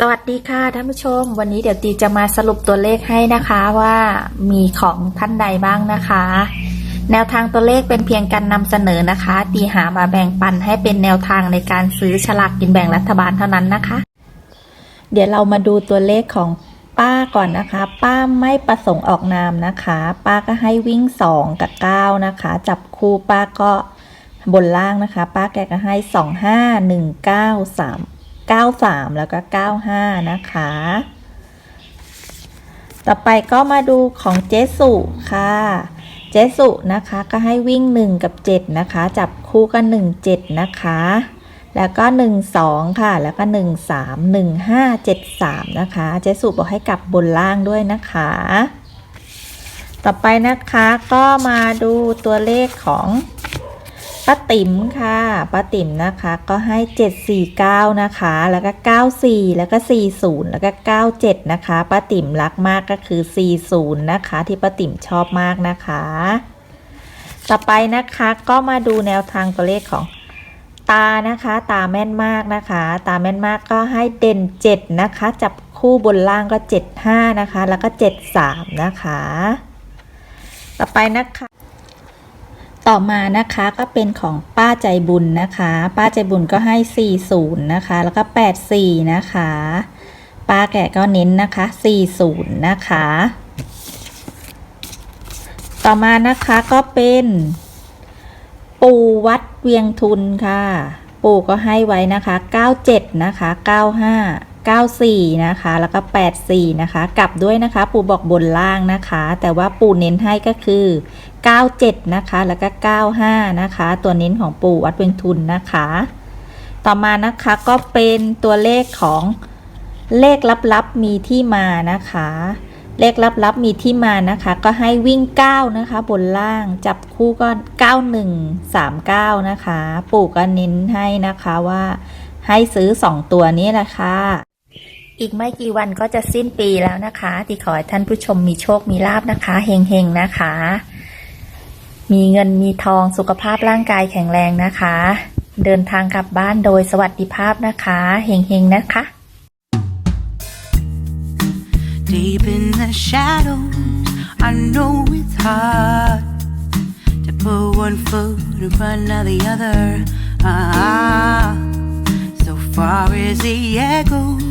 สวัสดีค่ะท่านผู้ชม วันนี้เดี๋ยวตีจะมาสรุปตัวเลขให้นะคะว่ามีของท่านใดบ้างนะคะ แนวทางตัวเลขเป็นเพียงการนำเสนอนะคะ ตีหามาแบ่งปันให้เป็นแนวทางในการซื้อฉลากกินแบ่งรัฐบาลเท่านั้นนะคะ เดี๋ยวเรามาดูตัวเลขของป้าก่อนนะคะ ป้าไม่ประสงค์ออกนามนะคะ ป้าก็ให้วิ่ง 2 กับ 9 นะคะ จับคู่ป้าก็บนล่างนะคะ ป้าแกก็ให้ 2 5 1 9 3 93 แล้วก็ 95 นะคะ ต่อไปก็มาดูของเจสุค่ะ เจสุนะคะก็ให้วิ่ง 1 กับ 7 นะคะ จับคู่กัน 1 7 นะคะ แล้วก็ 1 2 ค่ะ แล้วก็ 1 3 1 5 7 3 นะคะ เจสุบอกให้กลับบนล่างด้วยนะคะ ต่อไปนะคะก็มาดูตัวเลขของ ป้าติ๋มค่ะป้าติ๋มนะคะก็ให้ 749 นะคะ แล้วก็ 94 แล้วก็ 40 แล้วก็ 97 นะคะป้าติ๋มรักมากก็คือ 40 นะคะ ที่ป้าติ๋มชอบมากนะคะ ต่อไปนะคะก็มาดูแนวทางตัวเลขของตานะคะ ตาแม่นมากนะคะ ตาแม่นมากก็ให้เด่น 7 นะคะ จับคู่บนล่างก็ 75 นะคะ แล้วก็ 73 นะคะ ต่อไปนะคะ ต่อมานะคะก็เป็นของป้าใจบุญนะคะ ป้าใจบุญก็ให้ 40 นะคะ แล้วก็ 84 นะคะ ป้าแกก็เน้นนะคะ 40 นะคะ ต่อมานะคะก็เป็นปู่วัดเวียงทุนค่ะ ปู่ก็ให้ไว้นะคะ 97 นะคะ 95 94 นะคะ แล้วก็ 84 นะคะ กลับด้วยนะคะ ปู่บอกบนล่างนะคะ แต่ว่าปู่เน้นให้ก็คือ 97 นะคะ แล้วก็ 95 นะคะ ตัวเน้นของปู่วัดเวียงทุนนะคะ ต่อมานะคะก็เป็นตัวเลขของเลขลับๆมีที่มานะคะ เลขลับๆมีที่มานะคะ ก็ให้วิ่ง 9 นะคะ บนล่างจับคู่ก็ 9139 นะคะ ปู่ก็เน้นให้นะคะว่าให้ซื้อ 2 ตัวนี้แหละค่ะ อีกไม่กี่วันก็จะสิ้นปีแล้วนะคะที่ขอให้ท่านผู้ชมมีโชคมีลาบนะคะเฮงๆนะคะ มีเงินมีทองสุขภาพร่างกายแข็งแรงนะคะ เดินทางกลับบ้านโดยสวัสดิภาพนะคะเฮงๆนะคะ Deep in the shadows, I know it's hard to put one foot in front of the other. Ah, so far as the echo